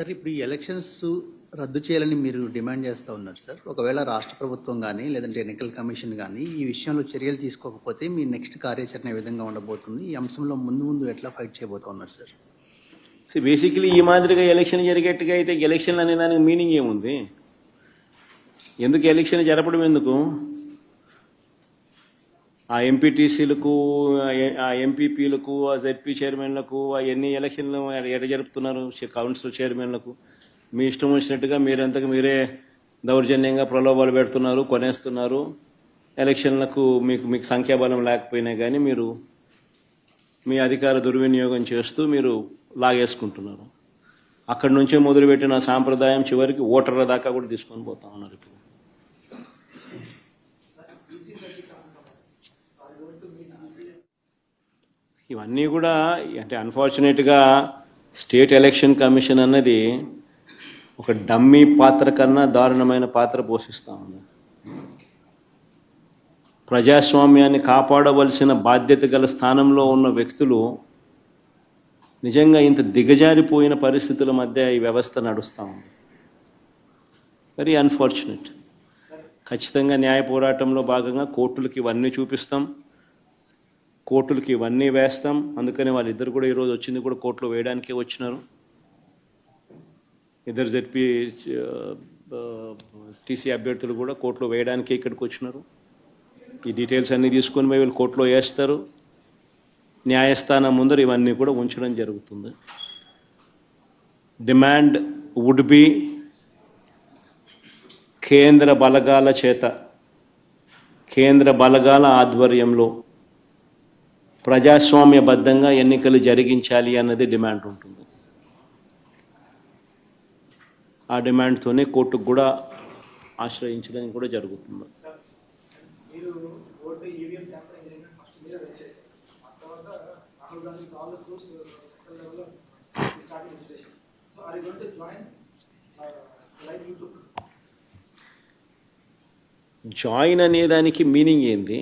Sir ఇప్పుడు ఈ elections రద్దు చేయాలని మీరు డిమాండ్ చేస్తూ ఉన్నారు సార్. ఒకవేళ రాష్ట్ర ప్రభుత్వం కానీ లేదంటే ఎన్నికల కమిషన్ కానీ ఈ విషయంలో చర్యలు తీసుకోకపోతే మీ నెక్స్ట్ కార్యాచరణ ఏ విధంగా ఉండబోతుంది? ఈ అంశంలో ముందు ముందు ఎట్లా ఫైట్ చేయబోతా ఉన్నారు సార్? బేసిక్లీ ఈ మాదిరిగా ఎలక్షన్ జరిగేట్టుగా అయితే ఎలక్షన్ అనే దానికి మీనింగ్ ఏముంది? ఎందుకు ఎలక్షన్ జరపడం ఎందుకు? ఆ ఎంపీటీసీలకు ఆ ఎంపీపీలకు ఆ జెడ్పీ చైర్మన్లకు ఆ ఎన్ని ఎలక్షన్లు ఎట జరుపుతున్నారు కౌన్సిల్ చైర్మన్లకు మీ ఇష్టం వచ్చినట్టుగా మీరంతకు మీరే దౌర్జన్యంగా ప్రలోభాలు పెడుతున్నారు కొనేస్తున్నారు. ఎలక్షన్లకు మీకు మీకు సంఖ్యాబలం లేకపోయినా కానీ మీరు మీ అధికార దుర్వినియోగం చేస్తూ మీరు లాగేసుకుంటున్నారు. అక్కడి నుంచే మొదలుపెట్టిన సాంప్రదాయం చివరికి ఓటర్ల దాకా కూడా తీసుకొని పోతా ఉన్నారు ఇప్పుడు. ఇవన్నీ కూడా అంటే అన్ఫార్చునేట్గా స్టేట్ ఎలక్షన్ కమిషన్ అన్నది ఒక డమ్మీ పాత్ర కన్నా దారుణమైన పాత్ర పోషిస్తూ ఉంది. ప్రజాస్వామ్యాన్ని కాపాడవలసిన బాధ్యత గల స్థానంలో ఉన్న వ్యక్తులు నిజంగా ఇంత దిగజారిపోయిన పరిస్థితుల మధ్య ఈ వ్యవస్థ నడుస్తూ ఉంది. వెరీ అన్ఫార్చునేట్ ఖచ్చితంగా న్యాయ పోరాటంలో భాగంగా కోర్టులకి ఇవన్నీ చూపిస్తాం. కోర్టులకి ఇవన్నీ వేస్తాం. అందుకని వాళ్ళిద్దరు కూడా ఈరోజు వచ్చింది కూడా కోర్టులో వేయడానికే వచ్చినారు. ఇద్దరు జెడ్పీ టీసీ అభ్యర్థులు కూడా కోర్టులో వేయడానికే ఇక్కడికి వచ్చినారు. ఈ డీటెయిల్స్ అన్నీ తీసుకొని పోయి వీళ్ళు కోర్టులో వేస్తారు. న్యాయస్థానం ముందర ఇవన్నీ కూడా ఉంచడం జరుగుతుంది. డిమాండ్ వుడ్ బి కేంద్ర బలగాల చేత కేంద్ర బలగాల ఆధ్వర్యంలో ప్రజాస్వామ్యబద్ధంగా ఎన్నికలు జరిగించాలి అన్నది డిమాండ్ ఉంటుంది. ఆ డిమాండ్తోనే కోర్టుకు కూడా ఆశ్రయించడానికి కూడా జరుగుతుంది. జాయిన్ అనేదానికి మీనింగ్ ఏంది?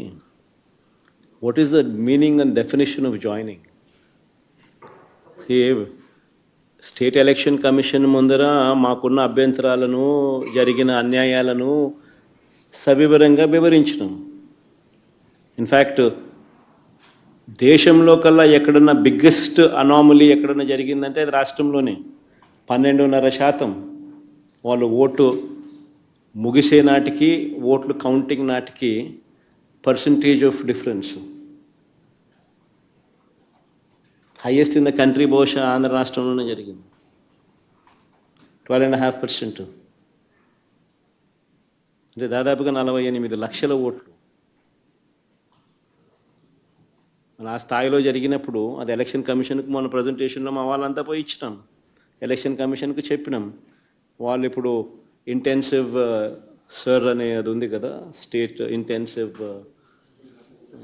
What is the meaning and definition of joining state election commission ముందర మాకున్న అభ్యంతరాలను జరిగిన అన్యాయాలను సవివరంగా వివరించినాం ఇన్ఫ్యాక్ట్ దేశంలో కల్లా ఎక్కడన్నా బిగ్గెస్ట్ అనామలీ ఎక్కడన్నా జరిగిందంటే అది రాష్ట్రంలోనే. పన్నెండున్నర శాతం వాళ్ళు ఓటు ముగిసే నాటికి ఓట్లు కౌంటింగ్ నాటికి percentage of difference highest in the country బహుశా ఆంధ్ర రాష్ట్రంలోనే జరిగింది. ట్వెల్వ్ అండ్ హాఫ్ పర్సెంట్ అంటే దాదాపుగా నలభై ఎనిమిది లక్షల ఓట్లు. మన ఆ స్థాయిలో జరిగినప్పుడు అది ఎలక్షన్ కమిషన్కు మన ప్రజెంటేషన్లో మా వాళ్ళంతా పోయి ఇచ్చినాం. ఎలక్షన్ కమిషన్కు చెప్పినాం. వాళ్ళు ఇప్పుడు ఇంటెన్సివ్ సర్ uh, అనే అది ఉంది కదా స్టేట్ ఇంటెన్సివ్